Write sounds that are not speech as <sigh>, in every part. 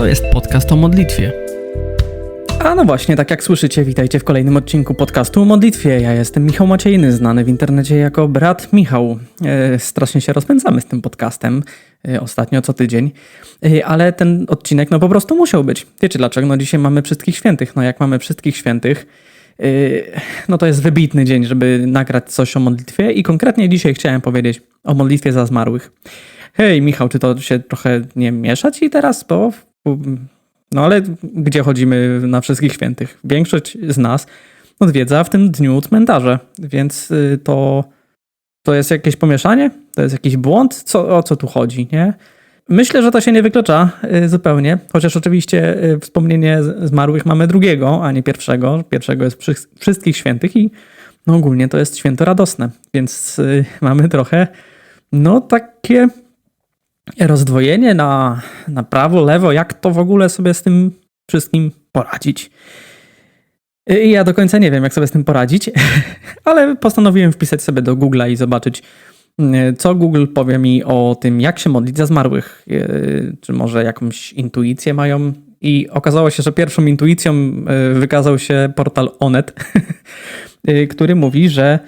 To jest podcast o modlitwie. A no właśnie, tak jak słyszycie, witajcie w kolejnym odcinku podcastu o modlitwie. Ja jestem Michał Maciejny, znany w internecie jako brat Michał. E, strasznie się rozpędzamy z tym podcastem, e, ostatnio co tydzień, e, ale ten odcinek no po prostu musiał być. Wiecie dlaczego? No dzisiaj mamy wszystkich świętych. No jak mamy wszystkich świętych, e, no to jest wybitny dzień, żeby nagrać coś o modlitwie i konkretnie dzisiaj chciałem powiedzieć o modlitwie za zmarłych. Hej Michał, czy to się trochę nie mieszać i teraz, bo... No ale gdzie chodzimy na wszystkich świętych? Większość z nas odwiedza w tym dniu cmentarze, więc y, to, to jest jakieś pomieszanie? To jest jakiś błąd? Co, o co tu chodzi, nie? Myślę, że to się nie wyklucza y, zupełnie, chociaż oczywiście y, wspomnienie zmarłych mamy drugiego, a nie pierwszego. Pierwszego jest przy, wszystkich świętych i no ogólnie to jest święto radosne, więc <laughs> mamy trochę no takie rozdwojenie na, na prawo, lewo, jak to w ogóle sobie z tym wszystkim poradzić. I ja do końca nie wiem, jak sobie z tym poradzić, <laughs> ale postanowiłem wpisać sobie do Google'a i zobaczyć, mm, co Google powie mi o tym, jak się modlić za zmarłych. Yy, Czy może jakąś intuicję mają. I okazało się, że pierwszą intuicją yy, wykazał się portal Onet, yy, <laughs> który mówi, że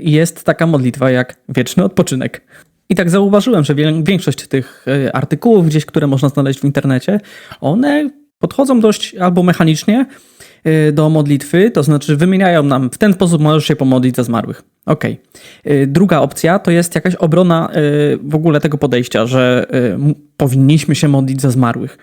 jest taka modlitwa jak wieczny odpoczynek. I tak zauważyłem, że większość tych y, artykułów gdzieś, które można znaleźć w internecie, one podchodzą dość albo mechanicznie y, do modlitwy, to znaczy wymieniają nam w ten sposób możesz się pomodlić za zmarłych. Okej. Y, Druga opcja to jest jakaś obrona w ogóle tego podejścia, że powinniśmy się modlić za zmarłych.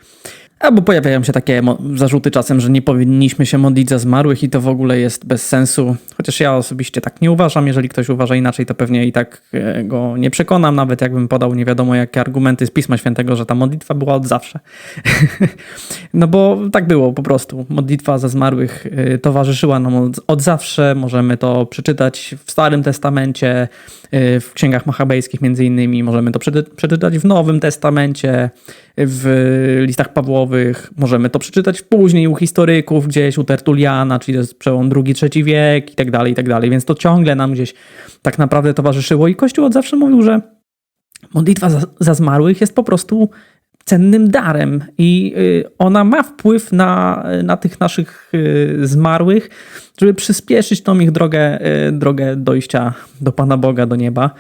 Albo pojawiają się takie zarzuty czasem, że nie powinniśmy się modlić za zmarłych i to w ogóle jest bez sensu. Chociaż ja osobiście tak nie uważam. Jeżeli ktoś uważa inaczej, to pewnie i tak e, go nie przekonam, nawet jakbym podał nie wiadomo jakie argumenty z Pisma Świętego, że ta modlitwa była od zawsze. <laughs> no bo tak było po prostu. Modlitwa za zmarłych e, towarzyszyła nam od, zawsze. Możemy to przeczytać w Starym Testamencie, w księgach machabejskich między innymi. Możemy to przeczy- przeczytać w Nowym Testamencie, w listach Pawłowych. Możemy to przeczytać później u historyków, gdzieś u Tertuliana, czyli to jest przełom II-III wiek i tak dalej, i tak dalej. Więc to ciągle nam gdzieś tak naprawdę towarzyszyło i Kościół od zawsze mówił, że modlitwa za, za zmarłych jest po prostu cennym darem i y, ona ma wpływ na, na tych naszych y, zmarłych, żeby przyspieszyć tą ich drogę, y, drogę dojścia do Pana Boga, do nieba.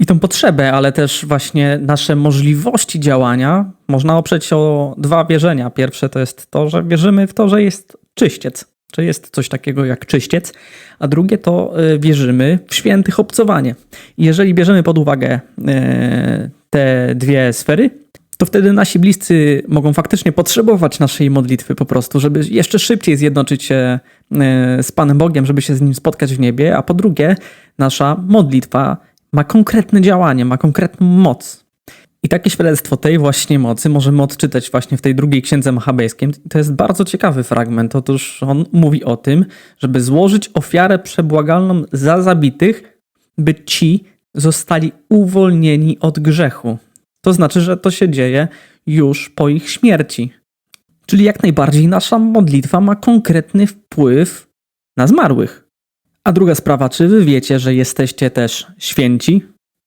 I tą potrzebę, ale też właśnie nasze możliwości działania można oprzeć o dwa wierzenia. Pierwsze to jest to, że wierzymy w to, że jest czyściec, że jest coś takiego jak czyściec, a drugie to wierzymy w świętych obcowanie. Jeżeli bierzemy pod uwagę te dwie sfery, to wtedy nasi bliscy mogą faktycznie potrzebować naszej modlitwy po prostu, żeby jeszcze szybciej zjednoczyć się e, z Panem Bogiem, żeby się z Nim spotkać w niebie, a po drugie, nasza modlitwa ma konkretne działanie, ma konkretną moc. I takie świadectwo tej właśnie mocy możemy odczytać właśnie w tej drugiej księdze machabejskiej. To jest bardzo ciekawy fragment. Otóż on mówi o tym, żeby złożyć ofiarę przebłagalną za zabitych, by ci zostali uwolnieni od grzechu. To znaczy, że to się dzieje już po ich śmierci. Czyli jak najbardziej nasza modlitwa ma konkretny wpływ na zmarłych. A druga sprawa, czy wy wiecie, że jesteście też święci?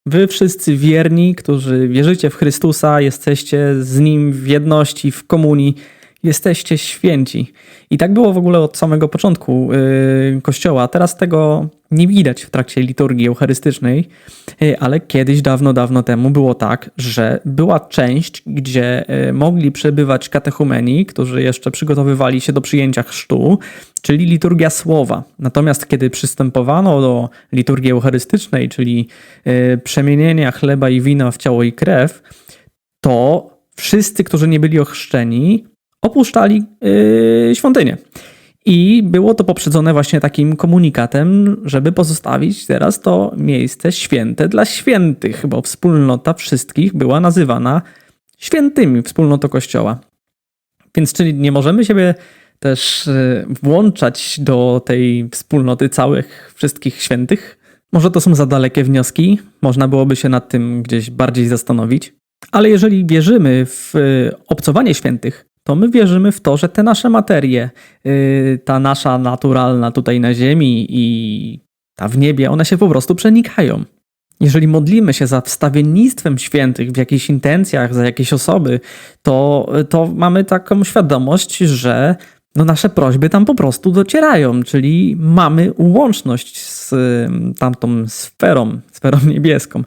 Wy wszyscy wierni, którzy wierzycie w Chrystusa, jesteście z Nim w jedności, w komunii, jesteście święci. I tak było w ogóle od samego początku yy, Kościoła. Teraz tego nie widać w trakcie liturgii eucharystycznej, yy, ale kiedyś, dawno, dawno temu było tak, że była część, gdzie yy, mogli przebywać katechumeni, którzy jeszcze przygotowywali się do przyjęcia chrztu, czyli liturgia słowa. Natomiast kiedy przystępowano do liturgii eucharystycznej, czyli przemienienia chleba i wina w ciało i krew, to wszyscy, którzy nie byli ochrzczeni, opuszczali yy, świątynię. I było to poprzedzone właśnie takim komunikatem, żeby pozostawić teraz to miejsce święte dla świętych, bo wspólnota wszystkich była nazywana świętymi, wspólnotą Kościoła. Więc czyli nie możemy siebie też yy, włączać do tej wspólnoty całych wszystkich świętych? Może to są za dalekie wnioski, można byłoby się nad tym gdzieś bardziej zastanowić. Ale jeżeli wierzymy w y, obcowanie świętych, to my wierzymy w to, że te nasze materie, y, ta nasza naturalna tutaj na ziemi i ta w niebie, one się po prostu przenikają. Jeżeli modlimy się za wstawiennictwem świętych w jakichś intencjach, za jakieś osoby, to, to mamy taką świadomość, że no nasze prośby tam po prostu docierają, czyli mamy łączność z tamtą sferą, sferą niebieską.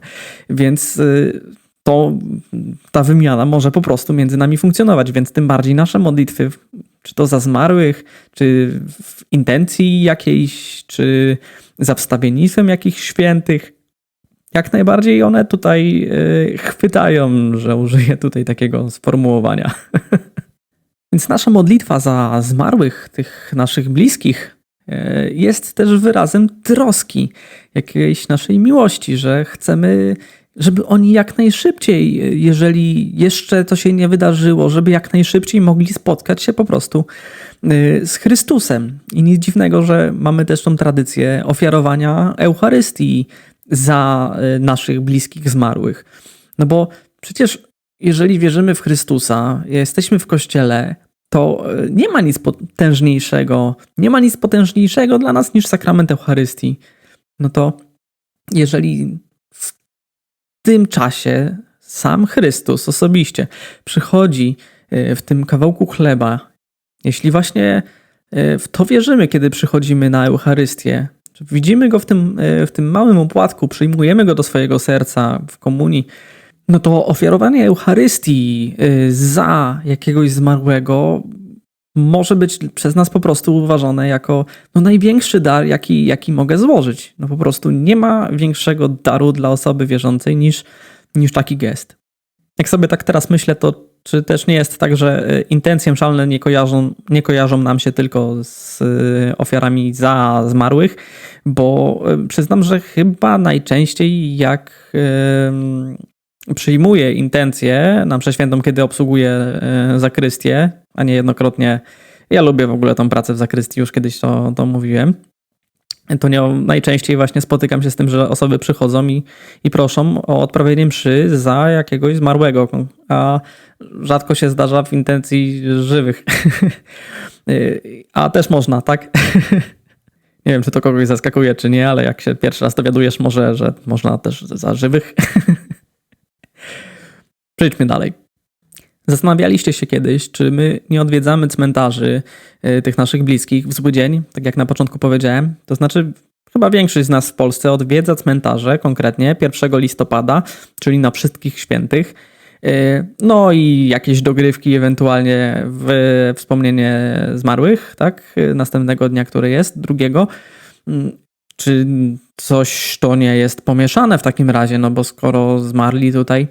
Więc y, to ta wymiana może po prostu między nami funkcjonować, więc tym bardziej nasze modlitwy, czy to za zmarłych, czy w intencji jakiejś, czy za wstawiennictwem jakichś świętych, jak najbardziej one tutaj y, chwytają, że użyję tutaj takiego sformułowania. <laughs> Więc nasza modlitwa za zmarłych, tych naszych bliskich, y, jest też wyrazem troski, jakiejś naszej miłości, że chcemy żeby oni jak najszybciej, jeżeli jeszcze to się nie wydarzyło, żeby jak najszybciej mogli spotkać się po prostu y, z Chrystusem. I nic dziwnego, że mamy też tą tradycję ofiarowania Eucharystii za y, naszych bliskich zmarłych. No bo przecież jeżeli wierzymy w Chrystusa, jesteśmy w Kościele, to y, nie ma nic potężniejszego, nie ma nic potężniejszego dla nas niż sakrament Eucharystii. No to jeżeli tym czasie sam Chrystus osobiście przychodzi e, w tym kawałku chleba, jeśli właśnie e, w to wierzymy, kiedy przychodzimy na Eucharystię, widzimy go w tym, e, w tym małym opłatku, przyjmujemy go do swojego serca w komunii, no to ofiarowanie Eucharystii za jakiegoś zmarłego może być przez nas po prostu uważane jako no, największy dar, jaki, jaki mogę złożyć. No po prostu nie ma większego daru dla osoby wierzącej niż, niż taki gest. Jak sobie tak teraz myślę, to czy też nie jest tak, że e, intencje mszalne nie kojarzą, nie kojarzą nam się tylko z e, ofiarami za zmarłych, bo e, przyznam, że chyba najczęściej jak przyjmuję intencje na mszę świętą, kiedy obsługuję zakrystię, a nie jednokrotnie. Ja lubię w ogóle tą pracę w zakrystii, już kiedyś to, to mówiłem. To nie, najczęściej właśnie spotykam się z tym, że osoby przychodzą i, i proszą o odprawienie mszy za jakiegoś zmarłego, a rzadko się zdarza w intencji żywych. <laughs> a też można, tak? <laughs> nie wiem, czy to kogoś zaskakuje, czy nie, ale jak się pierwszy raz dowiadujesz, może, że można też za żywych. <laughs> Przejdźmy dalej. Zastanawialiście się kiedyś, czy my nie odwiedzamy cmentarzy y, tych naszych bliskich w zły dzień, tak jak na początku powiedziałem? To znaczy, chyba większość z nas w Polsce odwiedza cmentarze, konkretnie 1 listopada, czyli na wszystkich świętych. Y, no i jakieś dogrywki, ewentualnie w wspomnienie zmarłych, tak? Y, następnego dnia, który jest, drugiego. Czy coś to nie jest pomieszane w takim razie? No bo skoro zmarli tutaj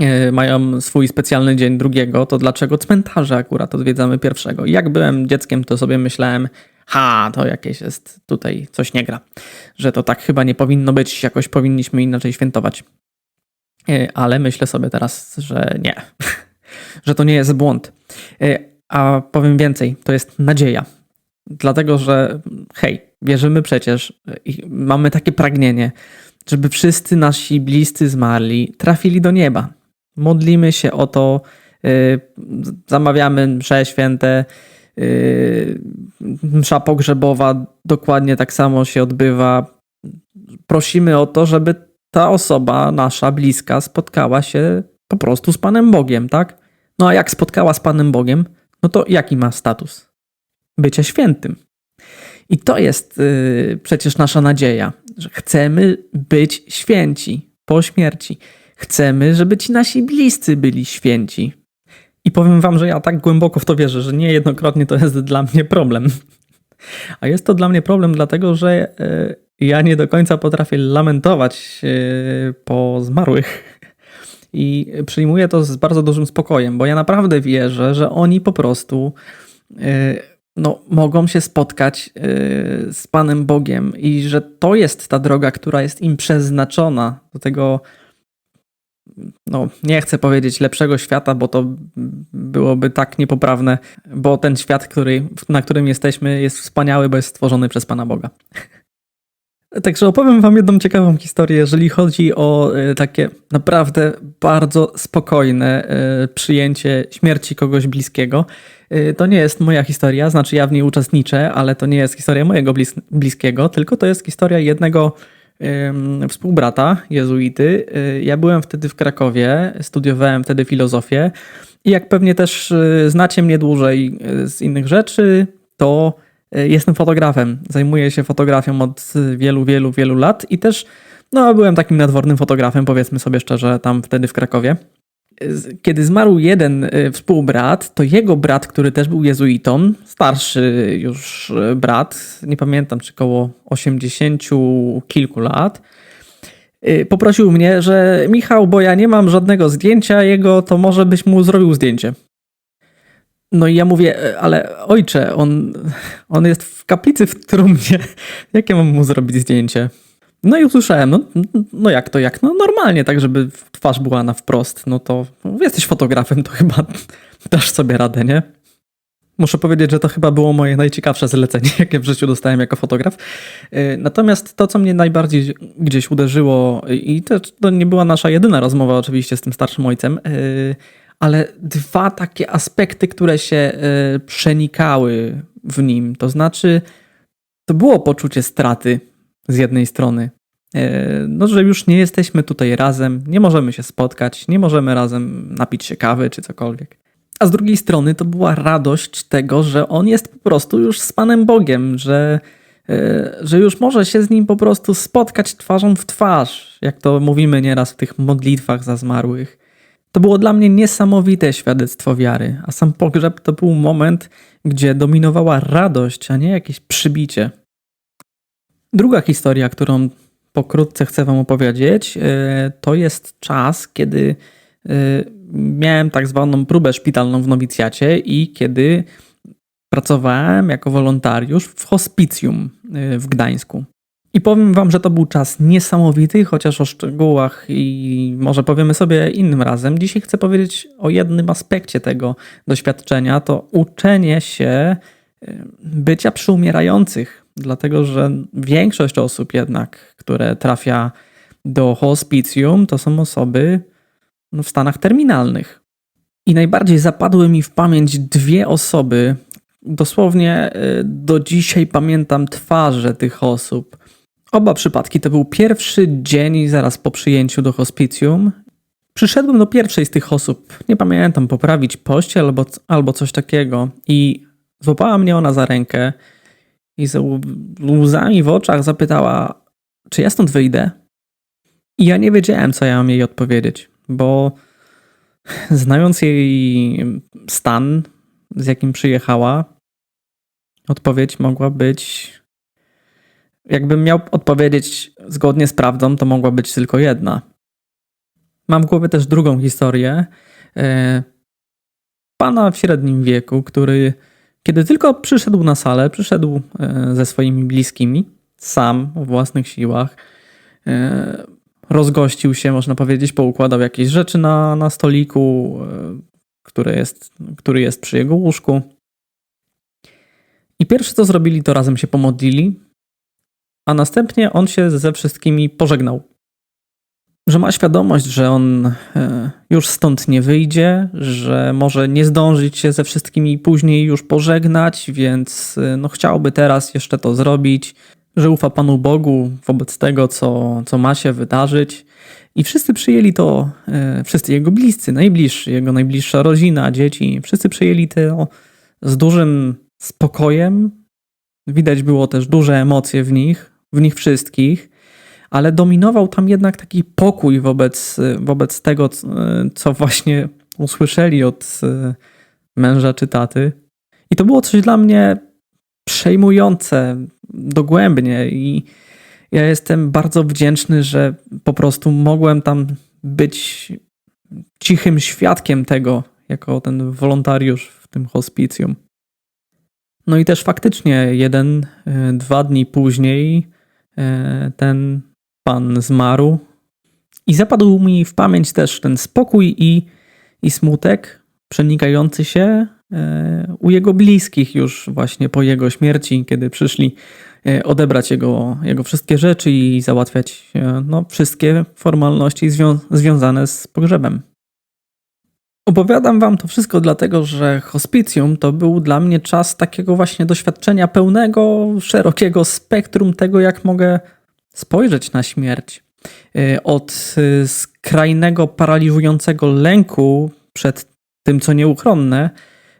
E, mają swój specjalny dzień drugiego, to dlaczego cmentarze akurat odwiedzamy pierwszego? Jak byłem dzieckiem, to sobie myślałem, ha, to jakieś jest tutaj coś nie gra, że to tak chyba nie powinno być, jakoś powinniśmy inaczej świętować. E, ale myślę sobie teraz, że nie, <laughs> że to nie jest błąd. E, a powiem więcej, to jest nadzieja. Dlatego, że hej, wierzymy przecież i mamy takie pragnienie, żeby wszyscy nasi bliscy zmarli trafili do nieba modlimy się o to, y, zamawiamy msze święte, y, msza pogrzebowa dokładnie tak samo się odbywa. Prosimy o to, żeby ta osoba nasza bliska spotkała się po prostu z Panem Bogiem, tak? No a jak spotkała z Panem Bogiem, no to jaki ma status? Bycie świętym. I to jest yy, przecież nasza nadzieja, że chcemy być święci po śmierci. Chcemy, żeby ci nasi bliscy byli święci. I powiem wam, że ja tak głęboko w to wierzę, że niejednokrotnie to jest dla mnie problem. A jest to dla mnie problem, dlatego że e, ja nie do końca potrafię lamentować e, po zmarłych. I przyjmuję to z bardzo dużym spokojem, bo ja naprawdę wierzę, że oni po prostu e, no, mogą się spotkać z Panem Bogiem i że to jest ta droga, która jest im przeznaczona do tego no, nie chcę powiedzieć lepszego świata, bo to byłoby tak niepoprawne, bo ten świat, który, na którym jesteśmy, jest wspaniały, bo jest stworzony przez Pana Boga. Także opowiem Wam jedną ciekawą historię, jeżeli chodzi o e, takie naprawdę bardzo spokojne e, przyjęcie śmierci kogoś bliskiego. E, to nie jest moja historia, znaczy ja w niej uczestniczę, ale to nie jest historia mojego blis bliskiego, tylko to jest historia jednego współbrata jezuity. Ja byłem wtedy w Krakowie, studiowałem wtedy filozofię i jak pewnie też znacie mnie dłużej z innych rzeczy, to jestem fotografem. Zajmuję się fotografią od wielu, wielu, wielu lat i też no, byłem takim nadwornym fotografem, powiedzmy sobie szczerze, tam wtedy w Krakowie. Z- Kiedy zmarł jeden y, współbrat, to jego brat, który też był jezuitą, starszy już brat, nie pamiętam czy koło 80 kilku lat, poprosił mnie, że Michał, bo ja nie mam żadnego zdjęcia jego, to może byś mu zrobił zdjęcie. No i ja mówię, "E, ale ojcze, on, on jest w kaplicy w trumnie, <laughs> jak ja mam mu zrobić zdjęcie? No i usłyszałem, no, no jak to, jak? No normalnie, tak żeby twarz była na wprost. No to jesteś fotografem, to chyba <laughs> dasz sobie radę, nie? Muszę powiedzieć, że to chyba było moje najciekawsze zlecenie, <laughs> jakie w życiu dostałem jako fotograf. Yy, Natomiast to, co mnie najbardziej gdzieś uderzyło, i to, to nie była nasza jedyna rozmowa oczywiście z tym starszym ojcem, yy, ale dwa takie aspekty, które się yy, przenikały w nim. To znaczy, to było poczucie straty z jednej strony. E, No, że już nie jesteśmy tutaj razem, nie możemy się spotkać, nie możemy razem napić się kawy czy cokolwiek. A z drugiej strony to była radość tego, że on jest po prostu już z Panem Bogiem, że, e, że już może się z nim po prostu spotkać twarzą w twarz, jak to mówimy nieraz w tych modlitwach za zmarłych. To było dla mnie niesamowite świadectwo wiary, a sam pogrzeb to był moment, gdzie dominowała radość, a nie jakieś przybicie. Druga historia, którą pokrótce chcę Wam opowiedzieć, e, to jest czas, kiedy e, miałem tak zwaną próbę szpitalną w nowicjacie i kiedy pracowałem jako wolontariusz w hospicjum e, w Gdańsku. I powiem Wam, że to był czas niesamowity, chociaż o szczegółach i może powiemy sobie innym razem. Dzisiaj chcę powiedzieć o jednym aspekcie tego doświadczenia, to uczenie się y, bycia przy umierających, dlatego że większość osób jednak, które trafia do hospicjum, to są osoby no, w stanach terminalnych. I najbardziej zapadły mi w pamięć dwie osoby. Dosłownie y, do dzisiaj pamiętam twarze tych osób. Oba przypadki to był pierwszy dzień zaraz po przyjęciu do hospicjum. Przyszedłem do pierwszej z tych osób, nie pamiętam, poprawić pościel albo, albo coś takiego i złapała mnie ona za rękę i z łzami w oczach zapytała, czy ja stąd wyjdę? I ja nie wiedziałem, co ja mam jej odpowiedzieć, bo znając jej stan, z jakim przyjechała, odpowiedź mogła być Jakbym miał odpowiedzieć zgodnie z prawdą, to mogła być tylko jedna. Mam w głowie też drugą historię. e, Pana w średnim wieku, który kiedy tylko przyszedł na salę, przyszedł e, ze swoimi bliskimi, sam, o własnych siłach, e, rozgościł się, można powiedzieć, poukładał jakieś rzeczy na, na stoliku, który jest, który jest przy jego łóżku. I pierwsze co zrobili, to razem się pomodlili, a następnie on się ze wszystkimi pożegnał. Że ma świadomość, że on e, już stąd nie wyjdzie, że może nie zdążyć się ze wszystkimi później już pożegnać, więc e, no, chciałby teraz jeszcze to zrobić, że ufa Panu Bogu wobec tego, co, co ma się wydarzyć. I wszyscy przyjęli to, e, wszyscy jego bliscy, najbliższy, jego najbliższa rodzina, dzieci, wszyscy przyjęli to z dużym spokojem. Widać było też duże emocje w nich, w nich wszystkich, ale dominował tam jednak taki pokój wobec, wobec tego, co właśnie usłyszeli od e, męża czy taty. I to było coś dla mnie przejmujące dogłębnie i ja jestem bardzo wdzięczny, że po prostu mogłem tam być cichym świadkiem tego, jako ten wolontariusz w tym hospicjum. No i też faktycznie jeden, e, dwa dni później ten pan zmarł i zapadł mi w pamięć też ten spokój i, i smutek przenikający się e, u jego bliskich już właśnie po jego śmierci, kiedy przyszli e, odebrać jego, jego wszystkie rzeczy i załatwiać e, no, wszystkie formalności zwią związane z pogrzebem. Opowiadam wam to wszystko dlatego, że hospicjum to był dla mnie czas takiego właśnie doświadczenia pełnego, szerokiego spektrum tego, jak mogę spojrzeć na śmierć, y, od y, skrajnego, paraliżującego lęku przed tym, co nieuchronne,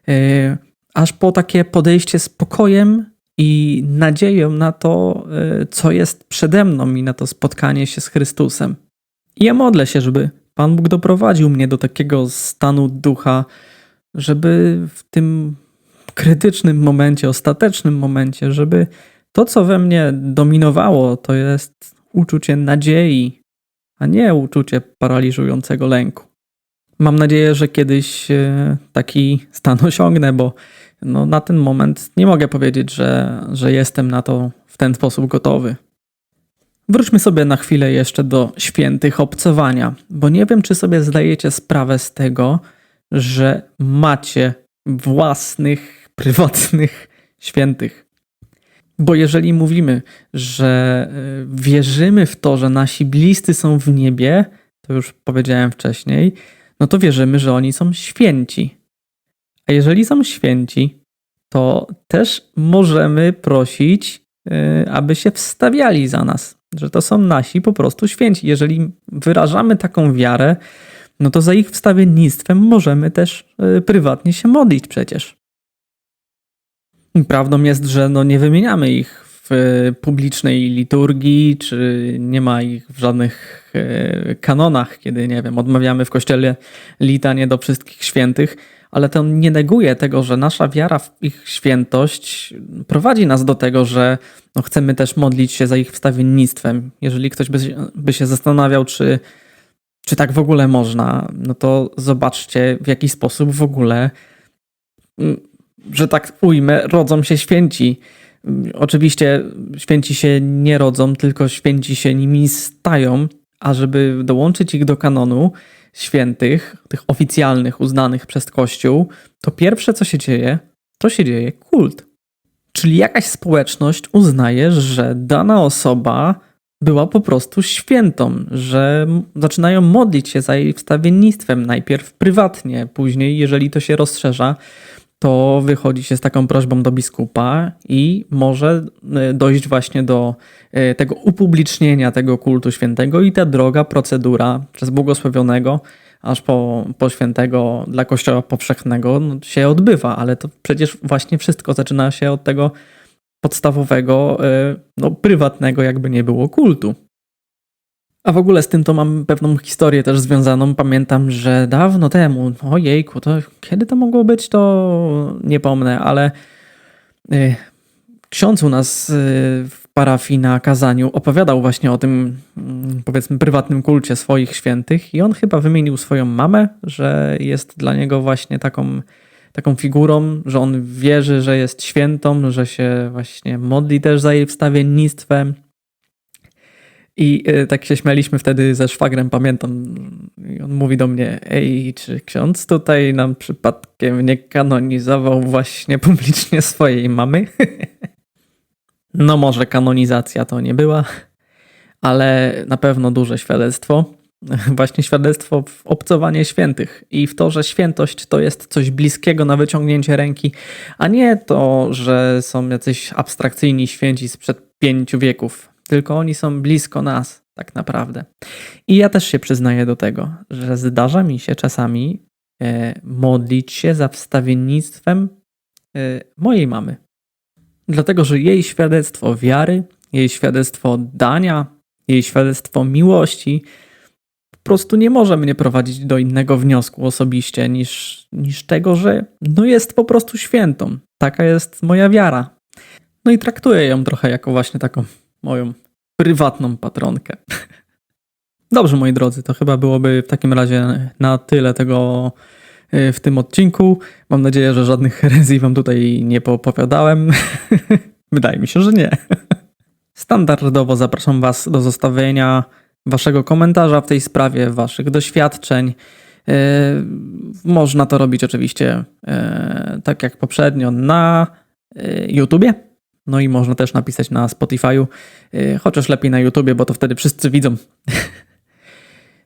y, aż po takie podejście spokojem i nadzieją na to, co jest przede mną i na to spotkanie się z Chrystusem. I ja modlę się, żeby Pan Bóg doprowadził mnie do takiego stanu ducha, żeby w tym krytycznym momencie, ostatecznym momencie, żeby to, co we mnie dominowało, to jest uczucie nadziei, a nie uczucie paraliżującego lęku. Mam nadzieję, że kiedyś e, taki stan <laughs> osiągnę, bo no, na ten moment nie mogę powiedzieć, że, że jestem na to w ten sposób gotowy. Wróćmy sobie na chwilę jeszcze do świętych obcowania, bo nie wiem, czy sobie zdajecie sprawę z tego, że macie własnych, <laughs> prywatnych świętych. Bo jeżeli mówimy, że e, wierzymy w to, że nasi bliscy są w niebie, to już powiedziałem wcześniej, no to wierzymy, że oni są święci. A jeżeli są święci, to też możemy prosić, e, aby się wstawiali za nas, że to są nasi po prostu święci. Jeżeli wyrażamy taką wiarę, no to za ich wstawiennictwem możemy też e, prywatnie się modlić przecież. Prawdą jest, że no nie wymieniamy ich w publicznej liturgii, czy nie ma ich w żadnych e, kanonach, kiedy, nie wiem, odmawiamy w kościele litanie do wszystkich świętych, ale to nie neguje tego, że nasza wiara w ich świętość prowadzi nas do tego, że no chcemy też modlić się za ich wstawiennictwem. Jeżeli ktoś by, by się zastanawiał, czy, czy tak w ogóle można, no to zobaczcie, w jaki sposób w ogóle mm, że tak ujmę, rodzą się święci. Oczywiście święci się nie rodzą, tylko święci się nimi stają, a żeby dołączyć ich do kanonu świętych, tych oficjalnych, uznanych przez Kościół, to pierwsze co się dzieje, to się dzieje kult. Czyli jakaś społeczność uznaje, że dana osoba była po prostu świętą, że zaczynają modlić się za jej wstawiennictwem, najpierw prywatnie, później, jeżeli to się rozszerza, to wychodzi się z taką prośbą do biskupa i może e, dojść właśnie do e, tego upublicznienia tego kultu świętego i ta droga, procedura przez błogosławionego aż po, po świętego dla Kościoła powszechnego no, się odbywa, ale to przecież właśnie wszystko zaczyna się od tego podstawowego, e, no, prywatnego, jakby nie było kultu. A w ogóle z tym to mam pewną historię też związaną. Pamiętam, że dawno temu, ojejku, to kiedy to mogło być, to nie pomnę, ale y, ksiądz u nas y, w parafii na kazaniu opowiadał właśnie o tym, y, powiedzmy, prywatnym kulcie swoich świętych i on chyba wymienił swoją mamę, że jest dla niego właśnie taką, taką figurą, że on wierzy, że jest świętą, że się właśnie modli też za jej wstawiennictwem i y, tak się śmialiśmy wtedy ze szwagrem, pamiętam. I on mówi do mnie: Ej, czy ksiądz tutaj nam przypadkiem nie kanonizował właśnie publicznie swojej mamy? <laughs> no, może kanonizacja to nie była, ale na pewno duże świadectwo. <laughs> Właśnie świadectwo w obcowanie świętych i w to, że świętość to jest coś bliskiego na wyciągnięcie ręki, a nie to, że są jacyś abstrakcyjni święci sprzed pięciu wieków tylko oni są blisko nas, tak naprawdę. I ja też się przyznaję do tego, że zdarza mi się czasami e, modlić się za wstawiennictwem e, mojej mamy. Dlatego, że jej świadectwo wiary, jej świadectwo oddania, jej świadectwo miłości po prostu nie może mnie prowadzić do innego wniosku osobiście niż, niż tego, że no jest po prostu świętą. Taka jest moja wiara. No i traktuję ją trochę jako właśnie taką moją prywatną patronkę. Dobrze, moi drodzy, to chyba byłoby w takim razie na tyle tego y, w tym odcinku. Mam nadzieję, że żadnych herezji wam tutaj nie poopowiadałem. <laughs> Wydaje mi się, że nie. Standardowo zapraszam was do zostawienia waszego komentarza w tej sprawie, waszych doświadczeń. Yy, można to robić oczywiście yy, tak jak poprzednio na YouTubie no i można też napisać na Spotify'u, y, chociaż lepiej na YouTubie, bo to wtedy wszyscy widzą. <laughs>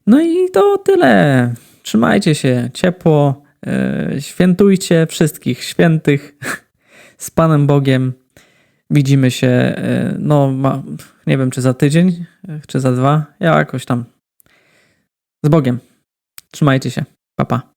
No i to tyle. Trzymajcie się ciepło, y, świętujcie wszystkich świętych <laughs> z Panem Bogiem. Widzimy się, e, no, nie wiem, czy za tydzień, czy za dwa, jakoś tam. Z Bogiem. Trzymajcie się. Pa, pa.